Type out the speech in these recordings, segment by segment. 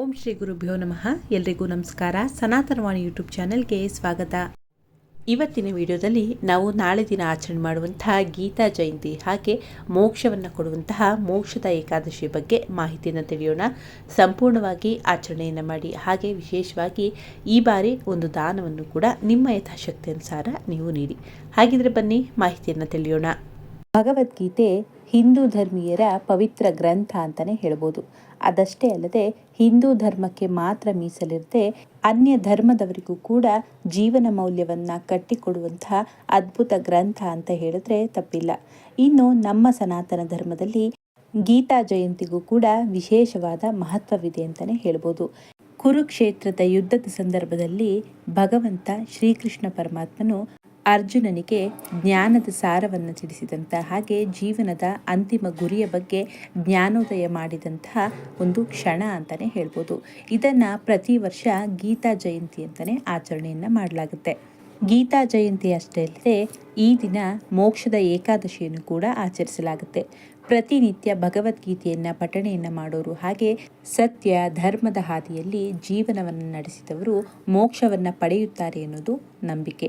ಓಂ ಶ್ರೀ ಗುರುಭ್ಯೋ ನಮಃ. ಎಲ್ರಿಗೂ ನಮಸ್ಕಾರ. ಸನಾತನವಾಣಿ ಯೂಟ್ಯೂಬ್ ಚಾನೆಲ್ಗೆ ಸ್ವಾಗತ. ಇವತ್ತಿನ ವಿಡಿಯೋದಲ್ಲಿ ನಾವು ನಾಳೆ ದಿನ ಆಚರಣೆ ಮಾಡುವಂತಹ ಗೀತಾ ಜಯಂತಿ, ಹಾಗೆ ಮೋಕ್ಷವನ್ನು ಕೊಡುವಂತಹ ಮೋಕ್ಷದ ಏಕಾದಶಿ ಬಗ್ಗೆ ಮಾಹಿತಿಯನ್ನು ತಿಳಿಯೋಣ. ಸಂಪೂರ್ಣವಾಗಿ ಆಚರಣೆಯನ್ನು ಮಾಡಿ. ಹಾಗೆ ವಿಶೇಷವಾಗಿ ಈ ಬಾರಿ ಒಂದು ದಾನವನ್ನು ಕೂಡ ನಿಮ್ಮ ಯಥಾಶಕ್ತಿ ಅನುಸಾರ ನೀವು ನೀಡಿ. ಹಾಗಿದ್ರೆ ಬನ್ನಿ, ಮಾಹಿತಿಯನ್ನು ತಿಳಿಯೋಣ. ಭಗವದ್ಗೀತೆ ಹಿಂದೂ ಧರ್ಮೀಯರ ಪವಿತ್ರ ಗ್ರಂಥ ಅಂತಲೇ ಹೇಳ್ಬೋದು. ಅದಷ್ಟೇ ಅಲ್ಲದೆ ಹಿಂದೂ ಧರ್ಮಕ್ಕೆ ಮಾತ್ರ ಮೀಸಲಿರದೆ ಅನ್ಯ ಧರ್ಮದವರಿಗೂ ಕೂಡ ಜೀವನ ಮೌಲ್ಯವನ್ನ ಕಟ್ಟಿಕೊಡುವಂತಹ ಅದ್ಭುತ ಗ್ರಂಥ ಅಂತ ಹೇಳಿದ್ರೆ ತಪ್ಪಿಲ್ಲ. ಇನ್ನು ನಮ್ಮ ಸನಾತನ ಧರ್ಮದಲ್ಲಿ ಗೀತಾ ಜಯಂತಿಗೂ ಕೂಡ ವಿಶೇಷವಾದ ಮಹತ್ವವಿದೆ ಅಂತಲೇ ಹೇಳ್ಬೋದು. ಕುರುಕ್ಷೇತ್ರದ ಯುದ್ಧದ ಸಂದರ್ಭದಲ್ಲಿ ಭಗವಂತ ಶ್ರೀಕೃಷ್ಣ ಪರಮಾತ್ಮನು ಅರ್ಜುನನಿಗೆ ಜ್ಞಾನದ ಸಾರವನ್ನು ತಿಳಿಸಿದಂಥ ಹಾಗೆ ಜೀವನದ ಅಂತಿಮ ಗುರಿಯ ಬಗ್ಗೆ ಜ್ಞಾನೋದಯ ಮಾಡಿದಂತಹ ಒಂದು ಕ್ಷಣ ಅಂತಲೇ ಹೇಳ್ಬೋದು. ಇದನ್ನು ಪ್ರತಿ ವರ್ಷ ಗೀತಾ ಜಯಂತಿ ಅಂತಲೇ ಆಚರಣೆಯನ್ನು ಮಾಡಲಾಗುತ್ತೆ. ಗೀತಾ ಜಯಂತಿ ಅಷ್ಟೇ ಅಲ್ಲದೆ ಈ ದಿನ ಮೋಕ್ಷದ ಏಕಾದಶಿಯನ್ನು ಕೂಡ ಆಚರಿಸಲಾಗುತ್ತೆ. ಪ್ರತಿನಿತ್ಯ ಭಗವದ್ಗೀತೆಯನ್ನು ಪಠಣೆಯನ್ನು ಮಾಡೋರು. ಹಾಗೆ ಸತ್ಯ, ಧರ್ಮದ ಹಾದಿಯಲ್ಲಿ ಜೀವನವನ್ನು ನಡೆಸಿದವರು ಮೋಕ್ಷವನ್ನು ಪಡೆಯುತ್ತಾರೆ ಎನ್ನುವುದು ನಂಬಿಕೆ.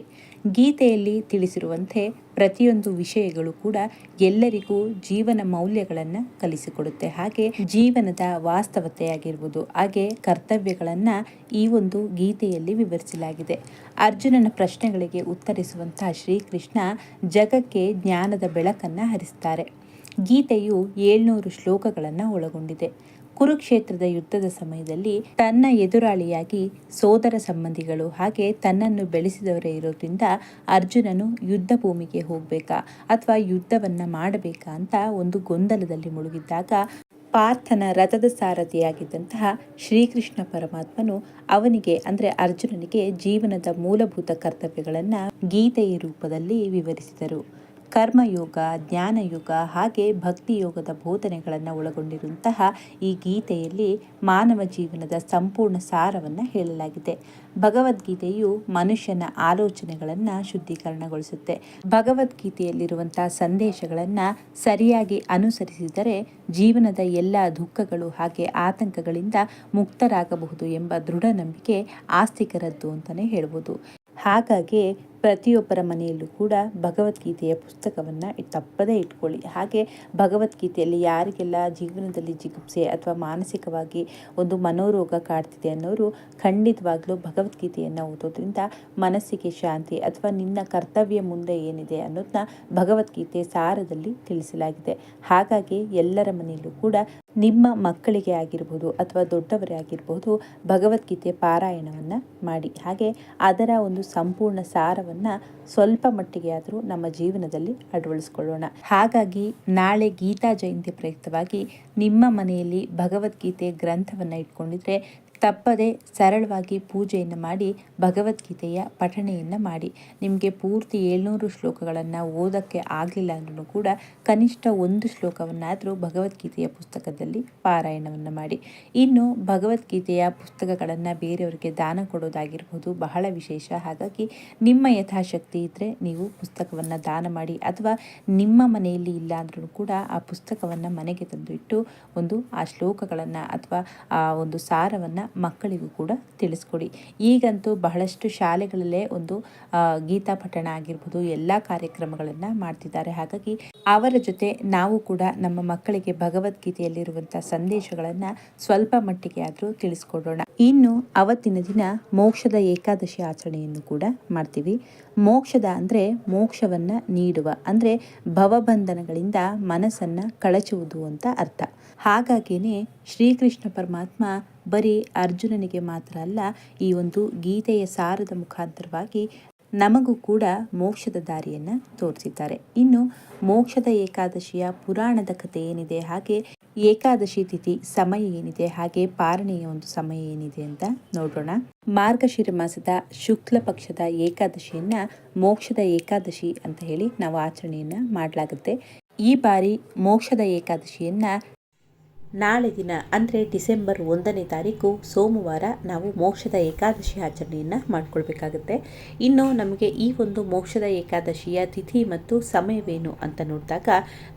ಗೀತೆಯಲ್ಲಿ ತಿಳಿಸಿರುವಂತೆ ಪ್ರತಿಯೊಂದು ವಿಷಯಗಳು ಕೂಡ ಎಲ್ಲರಿಗೂ ಜೀವನ ಮೌಲ್ಯಗಳನ್ನು ಕಲಿಸಿಕೊಡುತ್ತೆ. ಹಾಗೆ ಜೀವನದ ವಾಸ್ತವತೆಯಾಗಿರ್ಬೋದು, ಹಾಗೆ ಕರ್ತವ್ಯಗಳನ್ನು ಈ ಒಂದು ಗೀತೆಯಲ್ಲಿ ವಿವರಿಸಲಾಗಿದೆ. ಅರ್ಜುನನ ಪ್ರಶ್ನೆಗಳಿಗೆ ಉತ್ತರಿಸುವಂತಹ ಶ್ರೀಕೃಷ್ಣ ಜಗಕ್ಕೆ ಜ್ಞಾನದ ಬೆಳಕನ್ನು ಹರಿಸ್ತಾರೆ. ಗೀತೆಯು ಏಳ್ನೂರು ಶ್ಲೋಕಗಳನ್ನು ಒಳಗೊಂಡಿದೆ. ಕುರುಕ್ಷೇತ್ರದ ಯುದ್ಧದ ಸಮಯದಲ್ಲಿ ತನ್ನ ಎದುರಾಳಿಯಾಗಿ ಸೋದರ ಸಂಬಂಧಿಗಳು ಹಾಗೆ ತನ್ನನ್ನು ಬೆಳೆಸಿದವರೇ ಇರೋದ್ರಿಂದ ಅರ್ಜುನನು ಯುದ್ಧ ಭೂಮಿಗೆ ಹೋಗಬೇಕಾ ಅಥವಾ ಯುದ್ಧವನ್ನ ಮಾಡಬೇಕಾ ಅಂತ ಒಂದು ಗೊಂದಲದಲ್ಲಿ ಮುಳುಗಿದ್ದಾಗ ಪಾರ್ಥನ ರಥದ ಸಾರಥಿಯಾಗಿದ್ದಂತಹ ಶ್ರೀಕೃಷ್ಣ ಪರಮಾತ್ಮನು ಅವನಿಗೆ ಅಂದ್ರೆ ಅರ್ಜುನನಿಗೆ ಜೀವನದ ಮೂಲಭೂತ ಕರ್ತವ್ಯಗಳನ್ನು ಗೀತೆಯ ರೂಪದಲ್ಲಿ ವಿವರಿಸಿದರು. ಕರ್ಮಯೋಗ, ಜ್ಞಾನಯುಗ ಹಾಗೆ ಭಕ್ತಿ ಯೋಗದ ಬೋಧನೆಗಳನ್ನು ಒಳಗೊಂಡಿರುವಂತಹ ಈ ಗೀತೆಯಲ್ಲಿ ಮಾನವ ಜೀವನದ ಸಂಪೂರ್ಣ ಸಾರವನ್ನು ಹೇಳಲಾಗಿದೆ. ಭಗವದ್ಗೀತೆಯು ಮನುಷ್ಯನ ಆಲೋಚನೆಗಳನ್ನು ಶುದ್ಧೀಕರಣಗೊಳಿಸುತ್ತೆ. ಭಗವದ್ಗೀತೆಯಲ್ಲಿರುವಂತಹ ಸಂದೇಶಗಳನ್ನು ಸರಿಯಾಗಿ ಅನುಸರಿಸಿದರೆ ಜೀವನದ ಎಲ್ಲ ದುಃಖಗಳು ಹಾಗೆ ಆತಂಕಗಳಿಂದ ಮುಕ್ತರಾಗಬಹುದು ಎಂಬ ದೃಢ ನಂಬಿಕೆ ಆಸ್ತಿಕರದ್ದು ಅಂತಲೇ ಹೇಳ್ಬೋದು. ಹಾಗಾಗಿ ಪ್ರತಿಯೊಬ್ಬರ ಮನೆಯಲ್ಲೂ ಕೂಡ ಭಗವದ್ಗೀತೆಯ ಪುಸ್ತಕವನ್ನು ತಪ್ಪದೇ ಇಟ್ಕೊಳ್ಳಿ. ಹಾಗೆ ಭಗವದ್ಗೀತೆಯಲ್ಲಿ ಯಾರಿಗೆಲ್ಲ ಜೀವನದಲ್ಲಿ ಜಿಗುಪ್ಸೆ ಅಥವಾ ಮಾನಸಿಕವಾಗಿ ಒಂದು ಮನೋರೋಗ ಕಾಡ್ತಿದೆ ಅನ್ನೋರು ಖಂಡಿತವಾಗ್ಲೂ ಭಗವದ್ಗೀತೆಯನ್ನು ಓದೋದ್ರಿಂದ ಮನಸ್ಸಿಗೆ ಶಾಂತಿ ಅಥವಾ ನಿನ್ನ ಕರ್ತವ್ಯ ಮುಂದೆ ಏನಿದೆ ಅನ್ನೋದನ್ನ ಭಗವದ್ಗೀತೆ ಸಾರದಲ್ಲಿ ತಿಳಿಸಲಾಗಿದೆ. ಹಾಗಾಗಿ ಎಲ್ಲರ ಮನೆಯಲ್ಲೂ ಕೂಡ ನಿಮ್ಮ ಮಕ್ಕಳಿಗೆ ಆಗಿರ್ಬೋದು ಅಥವಾ ದೊಡ್ಡವರೇ ಆಗಿರ್ಬೋದು ಭಗವದ್ಗೀತೆ ಪಾರಾಯಣವನ್ನು ಮಾಡಿ. ಹಾಗೆ ಅದರ ಒಂದು ಸಂಪೂರ್ಣ ಸಾರವನ್ನು ಸ್ವಲ್ಪ ಮಟ್ಟಿಗೆ ಆದರೂ ನಮ್ಮ ಜೀವನದಲ್ಲಿ ಅಳವಡಿಸ್ಕೊಳ್ಳೋಣ. ಹಾಗಾಗಿ ನಾಳೆ ಗೀತಾ ಜಯಂತಿ ಪ್ರಯುಕ್ತವಾಗಿ ನಿಮ್ಮ ಮನೆಯಲ್ಲಿ ಭಗವದ್ಗೀತೆ ಗ್ರಂಥವನ್ನು ಇಟ್ಕೊಂಡಿದ್ರೆ ತಪ್ಪದೆ ಸರಳವಾಗಿ ಪೂಜೆಯನ್ನು ಮಾಡಿ, ಭಗವದ್ಗೀತೆಯ ಪಠಣೆಯನ್ನು ಮಾಡಿ. ನಿಮಗೆ ಪೂರ್ತಿ ಏಳ್ನೂರು ಶ್ಲೋಕಗಳನ್ನು ಓದೋಕ್ಕೆ ಆಗಲಿಲ್ಲ ಅಂದ್ರೂ ಕೂಡ ಕನಿಷ್ಠ ಒಂದು ಶ್ಲೋಕವನ್ನಾದರೂ ಭಗವದ್ಗೀತೆಯ ಪುಸ್ತಕದಲ್ಲಿ ಪಾರಾಯಣವನ್ನು ಮಾಡಿ. ಇನ್ನು ಭಗವದ್ಗೀತೆಯ ಪುಸ್ತಕಗಳನ್ನು ಬೇರೆಯವರಿಗೆ ದಾನ ಕೊಡೋದಾಗಿರ್ಬೋದು, ಬಹಳ ವಿಶೇಷ. ಹಾಗಾಗಿ ನಿಮ್ಮ ಯಥಾಶಕ್ತಿ ಇದ್ದರೆ ನೀವು ಪುಸ್ತಕವನ್ನು ದಾನ ಮಾಡಿ, ಅಥವಾ ನಿಮ್ಮ ಮನೆಯಲ್ಲಿ ಇಲ್ಲ ಅಂದ್ರೂ ಕೂಡ ಆ ಪುಸ್ತಕವನ್ನು ಮನೆಗೆ ತಂದು ಇಟ್ಟು ಒಂದು ಆ ಶ್ಲೋಕಗಳನ್ನು ಅಥವಾ ಆ ಒಂದು ಸಾರವನ್ನು ಮಕ್ಕಳಿಗೂ ಕೂಡ ತಿಳಿಸ್ಕೊಡಿ. ಈಗಂತೂ ಬಹಳಷ್ಟು ಶಾಲೆಗಳಲ್ಲೇ ಒಂದು ಗೀತಾ ಪಠಣ ಆಗಿರ್ಬೋದು, ಎಲ್ಲ ಕಾರ್ಯಕ್ರಮಗಳನ್ನು ಮಾಡ್ತಿದ್ದಾರೆ. ಹಾಗಾಗಿ ಅವರ ಜೊತೆ ನಾವು ಕೂಡ ನಮ್ಮ ಮಕ್ಕಳಿಗೆ ಭಗವದ್ಗೀತೆಯಲ್ಲಿರುವಂಥ ಸಂದೇಶಗಳನ್ನು ಸ್ವಲ್ಪ ಮಟ್ಟಿಗೆ ಆದರೂ ತಿಳಿಸ್ಕೊಡೋಣ. ಇನ್ನು ಅವತ್ತಿನ ದಿನ ಮೋಕ್ಷದ ಏಕಾದಶಿ ಆಚರಣೆಯನ್ನು ಕೂಡ ಮಾಡ್ತೀವಿ. ಮೋಕ್ಷದ ಅಂದರೆ ಮೋಕ್ಷವನ್ನು ನೀಡುವ, ಅಂದರೆ ಭವಬಂಧನಗಳಿಂದ ಮನಸ್ಸನ್ನು ಕಳಚುವುದು ಅಂತ ಅರ್ಥ. ಹಾಗಾಗಿಯೇ ಶ್ರೀಕೃಷ್ಣ ಪರಮಾತ್ಮ ಬರೀ ಅರ್ಜುನನಿಗೆ ಮಾತ್ರ ಅಲ್ಲ, ಈ ಒಂದು ಗೀತೆಯ ಸಾರದ ಮುಖಾಂತರವಾಗಿ ನಮಗೂ ಕೂಡ ಮೋಕ್ಷದ ದಾರಿಯನ್ನು ತೋರಿಸಿದ್ದಾರೆ. ಇನ್ನು ಮೋಕ್ಷದ ಏಕಾದಶಿಯ ಪುರಾಣದ ಕಥೆ ಏನಿದೆ, ಹಾಗೆ ಏಕಾದಶಿ ತಿಥಿ ಸಮಯ ಏನಿದೆ, ಹಾಗೆ ಪಾರಣೆಯ ಒಂದು ಸಮಯ ಏನಿದೆ ಅಂತ ನೋಡೋಣ ಮಾರ್ಗಶಿರ ಮಾಸದ ಶುಕ್ಲ ಪಕ್ಷದ ಏಕಾದಶಿಯನ್ನ ಮೋಕ್ಷದ ಏಕಾದಶಿ ಅಂತ ಹೇಳಿ ನಾವು ಆಚರಣೆಯನ್ನ ಮಾಡಲಾಗುತ್ತೆ. ಈ ಬಾರಿ ಮೋಕ್ಷದ ಏಕಾದಶಿಯನ್ನ ನಾಳೆ ದಿನ, ಅಂದರೆ ಡಿಸೆಂಬರ್ ಒಂದನೇ ತಾರೀಕು, ಸೋಮವಾರ ನಾವು ಮೋಕ್ಷದ ಏಕಾದಶಿ ಆಚರಣೆಯನ್ನು ಮಾಡಿಕೊಳ್ಬೇಕಾಗುತ್ತೆ. ಇನ್ನು ನಮಗೆ ಈ ಒಂದು ಮೋಕ್ಷದ ಏಕಾದಶಿಯ ತಿಥಿ ಮತ್ತು ಸಮಯವೇನು ಅಂತ ನೋಡಿದಾಗ,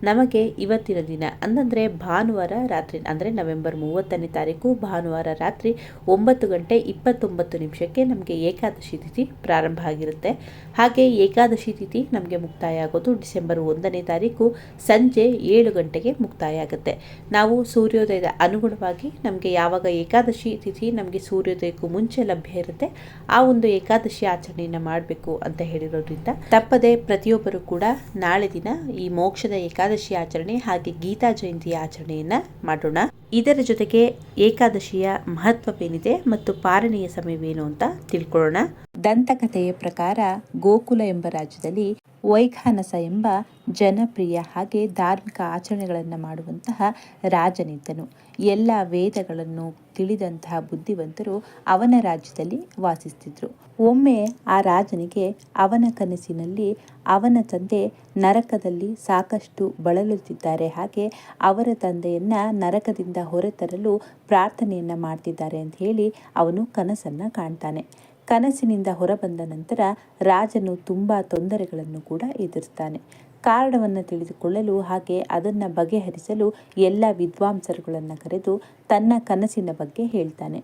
ನಮಗೆ ಇವತ್ತಿನ ದಿನ ಅಂತಂದರೆ ಭಾನುವಾರ ರಾತ್ರಿ, ಅಂದರೆ ನವೆಂಬರ್ ಮೂವತ್ತನೇ ತಾರೀಕು, ಭಾನುವಾರ ರಾತ್ರಿ ಒಂಬತ್ತು ಗಂಟೆ ಇಪ್ಪತ್ತೊಂಬತ್ತು ನಿಮಿಷಕ್ಕೆ ನಮಗೆ ಏಕಾದಶಿ ತಿಥಿ ಪ್ರಾರಂಭ ಆಗಿರುತ್ತೆ. ಹಾಗೆ ಏಕಾದಶಿ ತಿಥಿ ನಮಗೆ ಮುಕ್ತಾಯ ಆಗೋದು ಡಿಸೆಂಬರ್ ಒಂದನೇ ತಾರೀಕು, ಸಂಜೆ ಏಳು ಗಂಟೆಗೆ ಮುಕ್ತಾಯ ಆಗುತ್ತೆ. ನಾವು ಸೂರ್ಯೋದಯದ ಅನುಗುಣವಾಗಿ ನಮಗೆ ಯಾವಾಗ ಏಕಾದಶಿ ತಿಥಿ ನಮಗೆ ಸೂರ್ಯೋದಯಕ್ಕೂ ಮುಂಚೆ ಲಭ್ಯ ಇರುತ್ತೆ, ಆ ಒಂದು ಏಕಾದಶಿ ಆಚರಣೆಯನ್ನು ಮಾಡಬೇಕು ಅಂತ ಹೇಳಿರೋದ್ರಿಂದ ತಪ್ಪದೆ ಪ್ರತಿಯೊಬ್ಬರು ಕೂಡ ನಾಳೆ ದಿನ ಈ ಮೋಕ್ಷದ ಏಕಾದಶಿ ಆಚರಣೆ ಹಾಗೆ ಗೀತಾ ಜಯಂತಿ ಆಚರಣೆಯನ್ನ ಮಾಡೋಣ. ಇದರ ಜೊತೆಗೆ ಏಕಾದಶಿಯ ಮಹತ್ವವೇನಿದೆ ಮತ್ತು ಪಾಲನೆಯ ಸಮಯವೇನು ಅಂತ ತಿಳ್ಕೊಳ್ಳೋಣ. ದಂತಕಥೆಯ ಪ್ರಕಾರ ಗೋಕುಲ ಎಂಬ ರಾಜ್ಯದಲ್ಲಿ ವೈಖಾನಸ ಎಂಬ ಜನಪ್ರಿಯ ಹಾಗೆ ಧಾರ್ಮಿಕ ಆಚರಣೆಗಳನ್ನು ಮಾಡುವಂತಹ ರಾಜನಿದ್ದನು. ಎಲ್ಲ ವೇದಗಳನ್ನು ತಿಳಿದಂತಹ ಬುದ್ಧಿವಂತರು ಅವನ ರಾಜ್ಯದಲ್ಲಿ ವಾಸಿಸ್ತಿದ್ರು. ಒಮ್ಮೆ ಆ ರಾಜನಿಗೆ ಅವನ ಕನಸಿನಲ್ಲಿ ಅವನ ತಂದೆ ನರಕದಲ್ಲಿ ಸಾಕಷ್ಟು ಬಳಲುತ್ತಿದ್ದಾರೆ. ಹಾಗೆ ಅವರ ತಂದೆಯನ್ನ ನರಕದಿಂದ ಹೊರತರಲು ಪ್ರಾರ್ಥನೆಯನ್ನ ಮಾಡ್ತಿದ್ದಾರೆ ಅಂತ ಹೇಳಿ ಅವನು ಕನಸನ್ನ ಕಾಣ್ತಾನೆ. ಕನಸಿನಿಂದ ಹೊರಬಂದ ನಂತರ ರಾಜನು ತುಂಬ ತೊಂದರೆಗಳನ್ನು ಕೂಡ ಎದುರಿಸ್ತಾನೆ. ಕಾರಣವನ್ನು ತಿಳಿದುಕೊಳ್ಳಲು ಹಾಗೆ ಅದನ್ನು ಬಗೆಹರಿಸಲು ಎಲ್ಲ ವಿದ್ವಾಂಸರುಗಳನ್ನು ಕರೆದು ತನ್ನ ಕನಸಿನ ಬಗ್ಗೆ ಹೇಳ್ತಾನೆ.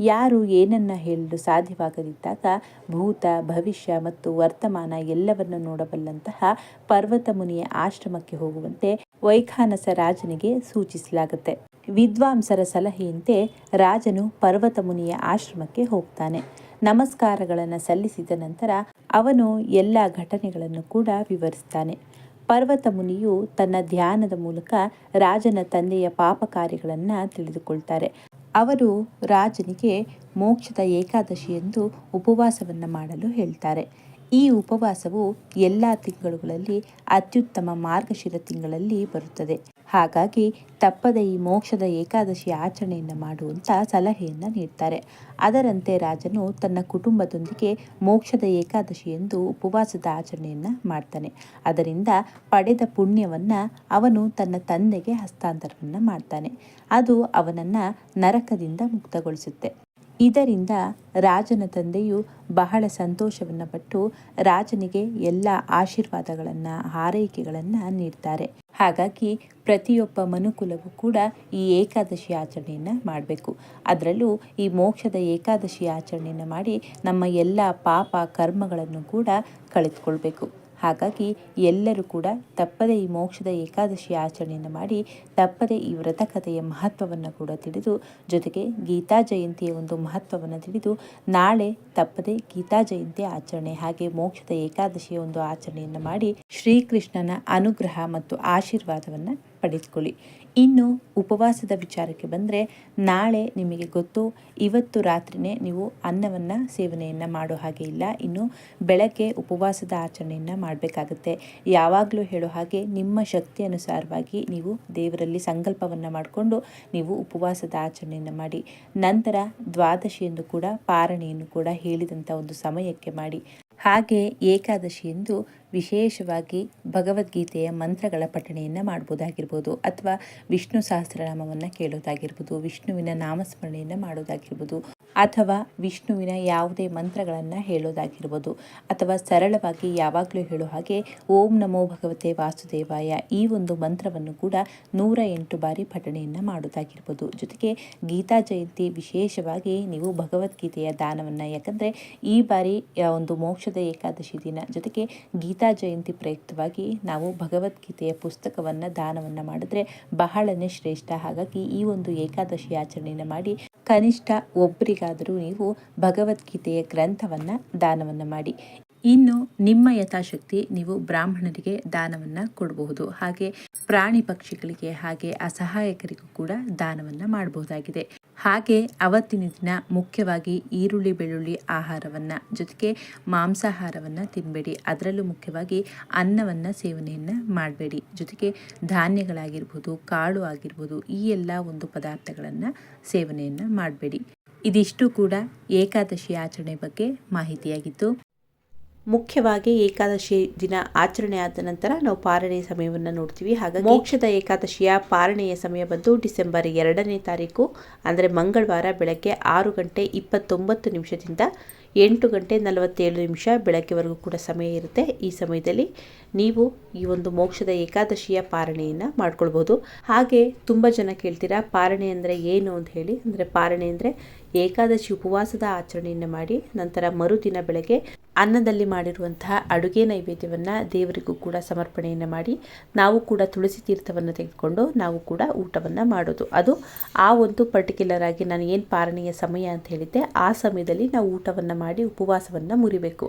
ಯಾರು ಏನನ್ನ ಹೇಳಲು ಸಾಧ್ಯವಾಗದಿದ್ದಾಗ ಭೂತ, ಭವಿಷ್ಯ ಮತ್ತು ವರ್ತಮಾನ ಎಲ್ಲವನ್ನು ನೋಡಬಲ್ಲಂತಹ ಪರ್ವತ ಮುನಿಯ ಆಶ್ರಮಕ್ಕೆ ಹೋಗುವಂತೆ ವೈಖಾನಸ ರಾಜನಿಗೆ ಸೂಚಿಸಲಾಗುತ್ತೆ. ವಿದ್ವಾಂಸರ ಸಲಹೆಯಂತೆ ರಾಜನು ಪರ್ವತ ಮುನಿಯ ಆಶ್ರಮಕ್ಕೆ ಹೋಗ್ತಾನೆ. ನಮಸ್ಕಾರಗಳನ್ನು ಸಲ್ಲಿಸಿದ ನಂತರ ಅವನು ಎಲ್ಲ ಘಟನೆಗಳನ್ನು ಕೂಡ ವಿವರಿಸ್ತಾನೆ. ಪರ್ವತ ಮುನಿಯು ತನ್ನ ಧ್ಯಾನದ ಮೂಲಕ ರಾಜನ ತಂದೆಯ ಪಾಪ ಕಾರ್ಯಗಳನ್ನು ತಿಳಿದುಕೊಳ್ತಾರೆ. ಅವರು ರಾಜನಿಗೆ ಮೋಕ್ಷದ ಏಕಾದಶಿ ಎಂದು ಉಪವಾಸವನ್ನು ಮಾಡಲು ಹೇಳ್ತಾರೆ. ಈ ಉಪವಾಸವು ಎಲ್ಲ ತಿಂಗಳುಗಳಲ್ಲಿ ಅತ್ಯುತ್ತಮ ಮಾರ್ಗಶಿರ ತಿಂಗಳಲ್ಲಿ ಬರುತ್ತದೆ. ಹಾಗಾಗಿ ತಪ್ಪದ ಈ ಮೋಕ್ಷದ ಏಕಾದಶಿ ಆಚರಣೆಯನ್ನು ಮಾಡುವಂತ ಸಲಹೆಯನ್ನು ನೀಡ್ತಾರೆ. ಅದರಂತೆ ರಾಜನು ತನ್ನ ಕುಟುಂಬದೊಂದಿಗೆ ಮೋಕ್ಷದ ಏಕಾದಶಿ ಎಂದು ಉಪವಾಸದ ಆಚರಣೆಯನ್ನು ಮಾಡ್ತಾನೆ. ಅದರಿಂದ ಪಡೆದ ಪುಣ್ಯವನ್ನು ಅವನು ತನ್ನ ತಂದೆಗೆ ಹಸ್ತಾಂತರವನ್ನು ಮಾಡ್ತಾನೆ. ಅದು ಅವನನ್ನು ನರಕದಿಂದ ಮುಕ್ತಗೊಳಿಸುತ್ತೆ. ಇದರಿಂದ ರಾಜನ ತಂದೆಯು ಬಹಳ ಸಂತೋಷವನ್ನು ಪಟ್ಟು ರಾಜನಿಗೆ ಎಲ್ಲ ಆಶೀರ್ವಾದಗಳನ್ನು, ಹಾರೈಕೆಗಳನ್ನು ನೀಡ್ತಾರೆ. ಹಾಗಾಗಿ ಪ್ರತಿಯೊಬ್ಬ ಮನುಕುಲವೂ ಕೂಡ ಈ ಏಕಾದಶಿ ಆಚರಣೆಯನ್ನು ಮಾಡಬೇಕು. ಅದರಲ್ಲೂ ಈ ಮೋಕ್ಷದ ಏಕಾದಶಿ ಆಚರಣೆಯನ್ನು ಮಾಡಿ ನಮ್ಮ ಎಲ್ಲ ಪಾಪ ಕರ್ಮಗಳನ್ನು ಕೂಡ ಕಳೆದುಕೊಳ್ಬೇಕು. ಹಾಗಾಗಿ ಎಲ್ಲರೂ ಕೂಡ ತಪ್ಪದೆ ಈ ಮೋಕ್ಷದ ಏಕಾದಶಿ ಆಚರಣೆಯನ್ನು ಮಾಡಿ ತಪ್ಪದೆ ಈ ವ್ರತ ಕಥೆಯ ಮಹತ್ವವನ್ನು ಕೂಡ ತಿಳಿದು, ಜೊತೆಗೆ ಗೀತಾ ಜಯಂತಿಯ ಒಂದು ಮಹತ್ವವನ್ನು ತಿಳಿದು, ನಾಳೆ ತಪ್ಪದೆ ಗೀತಾ ಜಯಂತಿ ಆಚರಣೆ ಹಾಗೆ ಮೋಕ್ಷದ ಏಕಾದಶಿಯ ಒಂದು ಆಚರಣೆಯನ್ನು ಮಾಡಿ ಶ್ರೀಕೃಷ್ಣನ ಅನುಗ್ರಹ ಮತ್ತು ಆಶೀರ್ವಾದವನ್ನು ಪಡೆದುಕೊಳ್ಳಿ. ಇನ್ನು ಉಪವಾಸದ ವಿಚಾರಕ್ಕೆ ಬಂದರೆ ನಾಳೆ ನಿಮಗೆ ಗೊತ್ತು, ಇವತ್ತು ರಾತ್ರಿನೇ ನೀವು ಅನ್ನವನ್ನು, ಸೇವನೆಯನ್ನು ಮಾಡೋ ಹಾಗೆ ಇಲ್ಲ. ಇನ್ನು ಬೆಳಗ್ಗೆ ಉಪವಾಸದ ಆಚರಣೆಯನ್ನು ಮಾಡಬೇಕಾಗುತ್ತೆ. ಯಾವಾಗಲೂ ಹೇಳೋ ಹಾಗೆ ನಿಮ್ಮ ಶಕ್ತಿ ಅನುಸಾರವಾಗಿ ನೀವು ದೇವರಲ್ಲಿ ಸಂಕಲ್ಪವನ್ನು ಮಾಡಿಕೊಂಡು ನೀವು ಉಪವಾಸದ ಆಚರಣೆಯನ್ನು ಮಾಡಿ. ನಂತರ ದ್ವಾದಶಿಯನ್ನು ಕೂಡ ಪಾರಣೆಯನ್ನು ಕೂಡ ಹೇಳಿದಂಥ ಒಂದು ಸಮಯಕ್ಕೆ ಮಾಡಿ. ಹಾಗೆ ಏಕಾದಶಿಯಂದು ವಿಶೇಷವಾಗಿ ಭಗವದ್ಗೀತೆಯ ಮಂತ್ರಗಳ ಪಠಣೆಯನ್ನು ಮಾಡ್ಬೋದಾಗಿರ್ಬೋದು ಅಥವಾ ವಿಷ್ಣು ಸಹಸ್ರನಾಮವನ್ನು ಕೇಳೋದಾಗಿರ್ಬೋದು, ವಿಷ್ಣುವಿನ ನಾಮಸ್ಮರಣೆಯನ್ನು ಮಾಡೋದಾಗಿರ್ಬೋದು, ಅಥವಾ ವಿಷ್ಣುವಿನ ಯಾವುದೇ ಮಂತ್ರಗಳನ್ನು ಹೇಳೋದಾಗಿರ್ಬೋದು, ಅಥವಾ ಸರಳವಾಗಿ ಯಾವಾಗಲೂ ಹೇಳೋ ಹಾಗೆ ಓಂ ನಮೋ ಭಗವತೆ ವಾಸುದೇವಾಯ ಈ ಒಂದು ಮಂತ್ರವನ್ನು ಕೂಡ ನೂರ ಎಂಟು ಬಾರಿ ಪಠಣೆಯನ್ನು ಮಾಡೋದಾಗಿರ್ಬೋದು. ಜೊತೆಗೆ ಗೀತಾ ಜಯಂತಿ ವಿಶೇಷವಾಗಿ ನೀವು ಭಗವದ್ಗೀತೆಯ ದಾನವನ್ನು, ಯಾಕಂದರೆ ಈ ಬಾರಿ ಒಂದು ಮೋಕ್ಷದ ಏಕಾದಶಿ ದಿನ, ಜೊತೆಗೆ ಗೀತಾ ಜಯಂತಿ ಪ್ರಯುಕ್ತವಾಗಿ ನಾವು ಭಗವದ್ಗೀತೆಯ ಪುಸ್ತಕವನ್ನು ದಾನವನ್ನು ಮಾಡಿದ್ರೆ ಬಹಳನೇ ಶ್ರೇಷ್ಠ. ಹಾಗಾಗಿ ಈ ಒಂದು ಏಕಾದಶಿ ಆಚರಣೆಯನ್ನು ಮಾಡಿ ಕನಿಷ್ಠ ಒಬ್ಬರಿಗಾದರೂ ನೀವು ಭಗವದ್ಗೀತೆಯ ಗ್ರಂಥವನ್ನು ದಾನವನ್ನು ಮಾಡಿ. ಇನ್ನು ನಿಮ್ಮ ಯಥಾಶಕ್ತಿ ನೀವು ಬ್ರಾಹ್ಮಣರಿಗೆ ದಾನವನ್ನು ಕೊಡಬಹುದು. ಹಾಗೆ ಪ್ರಾಣಿ ಪಕ್ಷಿಗಳಿಗೆ ಹಾಗೆ ಅಸಹಾಯಕರಿಗೂ ಕೂಡ ದಾನವನ್ನು ಮಾಡಬಹುದಾಗಿದೆ. ಹಾಗೆ ಅವತ್ತಿನ ದಿನ ಮುಖ್ಯವಾಗಿ ಈರುಳ್ಳಿ, ಬೆಳ್ಳುಳ್ಳಿ ಆಹಾರವನ್ನು, ಜೊತೆಗೆ ಮಾಂಸಾಹಾರವನ್ನು ತಿನ್ನಬೇಡಿ ಅದರಲ್ಲೂ ಮುಖ್ಯವಾಗಿ ಅನ್ನವನ್ನು ಸೇವನೆಯನ್ನು ಮಾಡಬೇಡಿ. ಜೊತೆಗೆ ಧಾನ್ಯಗಳಾಗಿರ್ಬೋದು, ಕಾಳು ಆಗಿರ್ಬೋದು, ಈ ಎಲ್ಲ ಒಂದು ಪದಾರ್ಥಗಳನ್ನು ಸೇವನೆಯನ್ನು ಮಾಡಬೇಡಿ. ಇದಿಷ್ಟು ಕೂಡ ಏಕಾದಶಿ ಆಚರಣೆ ಬಗ್ಗೆ ಮಾಹಿತಿಯಾಗಿತ್ತು ಮುಖ್ಯವಾಗಿ ಏಕಾದಶಿ ದಿನ ಆಚರಣೆ ಆದ ನಂತರ ನಾವು ಪಾರಣೆಯ ಸಮಯವನ್ನು ನೋಡ್ತೀವಿ. ಹಾಗಾಗಿ ಮೋಕ್ಷದ ಏಕಾದಶಿಯ ಪಾರಣೆಯ ಸಮಯ ಬಂದು ಡಿಸೆಂಬರ್ ಎರಡನೇ ತಾರೀಕು ಅಂದರೆ ಮಂಗಳವಾರ ಬೆಳಗ್ಗೆ ಆರು ಗಂಟೆ ಇಪ್ಪತ್ತೊಂಬತ್ತು ನಿಮಿಷದಿಂದ ಎಂಟು ಗಂಟೆ ನಲವತ್ತೇಳು ನಿಮಿಷ ಬೆಳಗ್ಗೆವರೆಗೂ ಕೂಡ ಸಮಯ ಇರುತ್ತೆ. ಈ ಸಮಯದಲ್ಲಿ ನೀವು ಈ ಒಂದು ಮೋಕ್ಷದ ಏಕಾದಶಿಯ ಪಾರಣೆಯನ್ನು ಮಾಡ್ಕೊಳ್ಬೋದು. ಹಾಗೆ ತುಂಬ ಜನ ಕೇಳ್ತೀರಾ ಪಾರಣೆ ಅಂದರೆ ಏನು ಅಂತ ಹೇಳಿ. ಅಂದರೆ ಪಾರಣೆ ಅಂದರೆ ಏಕಾದಶಿ ಉಪವಾಸದ ಆಚರಣೆಯನ್ನು ಮಾಡಿ ನಂತರ ಮರುದಿನ ಬೆಳಗ್ಗೆ ಅನ್ನದಲ್ಲಿ ಮಾಡಿರುವಂತಹ ಅಡುಗೆ ನೈವೇದ್ಯವನ್ನು ದೇವರಿಗೂ ಕೂಡ ಸಮರ್ಪಣೆಯನ್ನು ಮಾಡಿ ನಾವು ಕೂಡ ತುಳಸಿ ತೀರ್ಥವನ್ನು ತೆಗೆದುಕೊಂಡು ನಾವು ಕೂಡ ಊಟವನ್ನು ಮಾಡೋದು. ಅದು ಆ ಒಂದು ಪರ್ಟಿಕ್ಯುಲರ್ ಆಗಿ ನಾನು ಏನು ಪಾರಣೆಯ ಸಮಯ ಅಂತ ಹೇಳಿದ್ದೆ, ಆ ಸಮಯದಲ್ಲಿ ನಾವು ಊಟವನ್ನು ಮಾಡಿ ಉಪವಾಸವನ್ನು ಮುರಿಬೇಕು.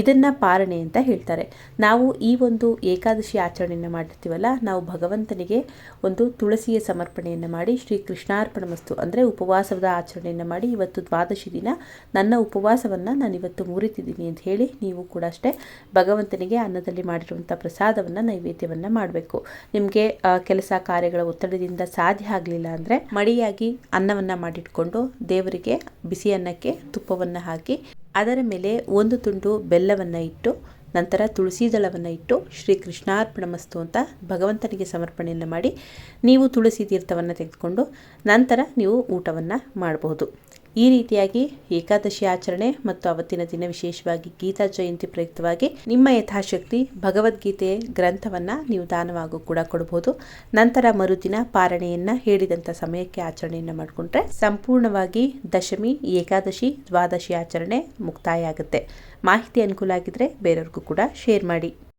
ಇದನ್ನು ಪಾರಣೆ ಅಂತ ಹೇಳ್ತಾರೆ. ನಾವು ಈ ಒಂದು ಏಕಾದಶಿ ಆಚರಣೆಯನ್ನು ಮಾಡಿರ್ತೀವಲ್ಲ, ನಾವು ಭಗವಂತನಿಗೆ ಒಂದು ತುಳಸಿಯ ಸಮರ್ಪಣೆಯನ್ನು ಮಾಡಿ ಶ್ರೀ ಕೃಷ್ಣಾರ್ಪಣ ಮಸ್ತು ಅಂದರೆ ಉಪವಾಸದ ಆಚರಣೆಯನ್ನು ಇವತ್ತು ದ್ವಾದಶಿ ದಿನ. ನನ್ನ ಉಪವಾಸವನ್ನು ನಾನು ಇವತ್ತು ಮುರಿತಿದ್ದೀನಿ ಅಂತ ಹೇಳಿ ನೀವು ಕೂಡ ಅಷ್ಟೇ ಭಗವಂತನಿಗೆ ಅನ್ನದಲ್ಲಿ ಮಾಡಿರುವಂಥ ಪ್ರಸಾದವನ್ನು ನೈವೇದ್ಯವನ್ನು ಮಾಡಬೇಕು. ನಿಮಗೆ ಕೆಲಸ ಕಾರ್ಯಗಳ ಒತ್ತಡದಿಂದ ಸಾಧ್ಯ ಆಗಲಿಲ್ಲ ಅಂದರೆ ಮಡಿಯಾಗಿ ಅನ್ನವನ್ನು ಮಾಡಿಟ್ಕೊಂಡು ದೇವರಿಗೆ ಬಿಸಿ ಅನ್ನಕ್ಕೆ ತುಪ್ಪವನ್ನು ಹಾಕಿ, ಅದರ ಮೇಲೆ ಒಂದು ತುಂಡು ಬೆಲ್ಲವನ್ನು ಇಟ್ಟು, ನಂತರ ತುಳಸಿ ದಳವನ್ನು ಇಟ್ಟು ಶ್ರೀ ಕೃಷ್ಣಾರ್ಪಣಮಸ್ತು ಅಂತ ಭಗವಂತನಿಗೆ ಸಮರ್ಪಣೆಯನ್ನು ಮಾಡಿ, ನೀವು ತುಳಸಿ ತೀರ್ಥವನ್ನು ತೆಗೆದುಕೊಂಡು ನಂತರ ನೀವು ಊಟವನ್ನು ಮಾಡಬಹುದು ಈ ರೀತಿಯಾಗಿ ಏಕಾದಶಿ ಆಚರಣೆ ಮತ್ತು ಅವತ್ತಿನ ದಿನ ವಿಶೇಷವಾಗಿ ಗೀತಾ ಜಯಂತಿ ಪ್ರಯುಕ್ತವಾಗಿ ನಿಮ್ಮ ಯಥಾಶಕ್ತಿ ಭಗವದ್ಗೀತೆ ಗ್ರಂಥವನ್ನು ನೀವು ದಾನವಾಗೂ ಕೂಡ ಕೊಡಬಹುದು ನಂತರ ಮರುದಿನ ಪಾರಣೆಯನ್ನು ಹೇಳಿದಂಥ ಸಮಯಕ್ಕೆ ಆಚರಣೆಯನ್ನು ಮಾಡಿಕೊಂಡ್ರೆ ಸಂಪೂರ್ಣವಾಗಿ ದಶಮಿ, ಏಕಾದಶಿ, ದ್ವಾದಶಿ ಆಚರಣೆ ಮುಕ್ತಾಯ ಆಗುತ್ತೆ. ಮಾಹಿತಿ ಅನುಕೂಲ ಆಗಿದ್ರೆ ಬೇರೆಯವ್ರಿಗೂ ಕೂಡ ಶೇರ್ ಮಾಡಿ.